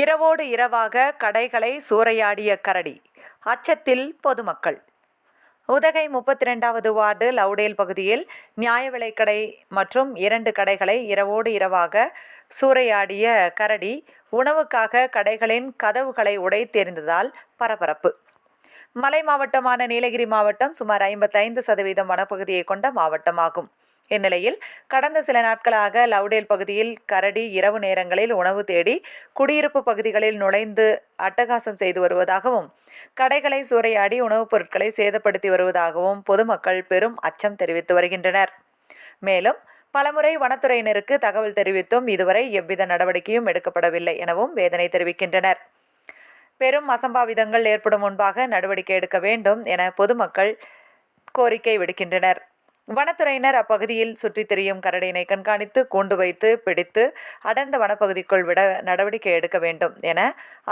இரவோடு இரவாக கடைகளை சூறையாடிய கரடி அச்சத்தில் பொதுமக்கள். உதகை முப்பத்தி ரெண்டாவது வார்டு லவுடேல் பகுதியில் நியாய விலைக்கடை மற்றும் இரண்டு கடைகளை இரவோடு இரவாக சூறையாடிய கரடி உணவுக்காக கடைகளின் கதவுகளை உடைத்தெறிந்ததால் பரபரப்பு. மலை மாவட்டமான நீலகிரி மாவட்டம் சுமார் ஐம்பத்தைந்து சதவீதம் வனப்பகுதியை கொண்ட மாவட்டமாகும். இந்நிலையில் கடந்த சில நாட்களாக லவ்டேல் பகுதியில் கரடி இரவு நேரங்களில் உணவு தேடி குடியிருப்பு பகுதிகளில் நுழைந்து அட்டகாசம் செய்து வருவதாகவும் கடைகளை சூறையாடி உணவுப் பொருட்களை சேதப்படுத்தி வருவதாகவும் பொதுமக்கள் பெரும் அச்சம் தெரிவித்து வருகின்றனர். மேலும் பலமுறை வனத்துறையினருக்கு தகவல் தெரிவித்தும் இதுவரை எவ்வித நடவடிக்கையும் எடுக்கப்படவில்லை எனவும் வேதனை தெரிவிக்கின்றனர். பெரும் அசம்பாவிதங்கள் ஏற்படும் முன்பாக நடவடிக்கை எடுக்க வேண்டும் என பொதுமக்கள் கோரிக்கை விடுக்கின்றனர். வனத்துறையினர் அப்பகுதியில் சுற்றித் திரியும் கரடியினை கண்காணித்து கூண்டு வைத்து பிடித்து அடர்ந்த வனப்பகுதிக்குள் விட நடவடிக்கை எடுக்க வேண்டும் என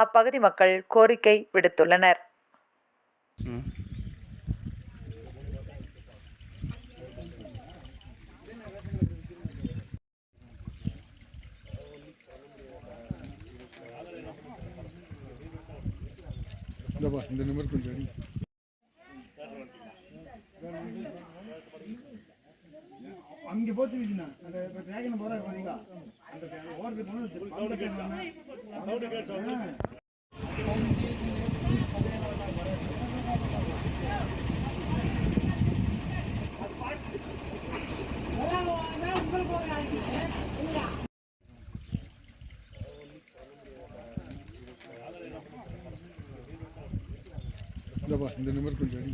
அப்பகுதி மக்கள் கோரிக்கை விடுத்துள்ளனர். இந்த நம்பர் கொஞ்சம் அங்கே போச்சு வீச்சுண்ணா அந்த இப்போ டிராகன் போகிற போனீங்க அந்த ஓரத்துக்கு போனது இந்த நம்பர் கொஞ்சம் அடி.